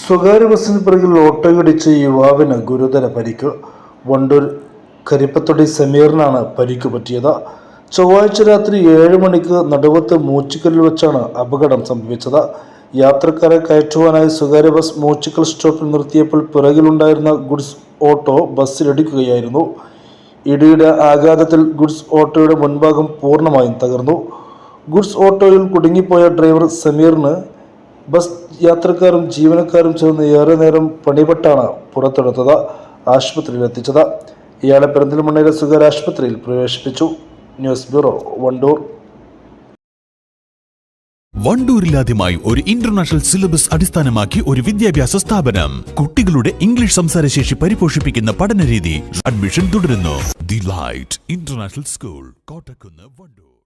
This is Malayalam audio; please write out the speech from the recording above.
സ്വകാര്യ ബസ്സിന് പിറകിൽ ഓട്ടോയിടിച്ച് യുവാവിന് ഗുരുതര പരിക്ക്. വണ്ടൂർ കരിപ്പത്തൊടി സമീറിനാണ് പരിക്ക് പറ്റിയത്. ചൊവ്വാഴ്ച രാത്രി ഏഴ് മണിക്ക് നടുവത്ത് മൂച്ചിക്കലിൽ വെച്ചാണ് അപകടം സംഭവിച്ചത്. യാത്രക്കാരെ കയറ്റുവാനായി സ്വകാര്യ ബസ് മൂച്ചിക്കൽ സ്റ്റോപ്പിൽ നിർത്തിയപ്പോൾ പിറകിലുണ്ടായിരുന്ന ഗുഡ്സ് ഓട്ടോ ബസ്സിലിടിക്കുകയായിരുന്നു ഇടിയുടെ ആഘാതത്തിൽ ഗുഡ്സ് ഓട്ടോയുടെ മുൻഭാഗം പൂർണമായും തകർന്നു. ഗുഡ്സ് ഓട്ടോയിൽ കുടുങ്ങിപ്പോയ ഡ്രൈവർ സമീറിന് ബസ് യാത്രക്കാരും ജീവനക്കാരും ചേർന്ന് ഏറെ നേരം പണിപെട്ടാണ് പുറത്തെടുത്തത്. ആശുപത്രിയിൽ എത്തിച്ചത്. ഇയാളെ പെരിന്തൽമണ്ണയിലെ സ്വകാര്യ ആശുപത്രിയിൽ പ്രവേശിപ്പിച്ചു. News bureau Wandoor. വണ്ടൂരിലാദ്യമായി ഒരു ഇന്റർനാഷണൽ സിലബസ് അടിസ്ഥാനമാക്കി ഒരു വിദ്യാഭ്യാസ സ്ഥാപനം. കുട്ടികളുടെ ഇംഗ്ലീഷ് സംസാരശേഷി പരിപോഷിപ്പിക്കുന്ന പഠനരീതി അഡ്മിഷൻ തുടരുന്നു. The light international school Kottakkunnu Wandoor.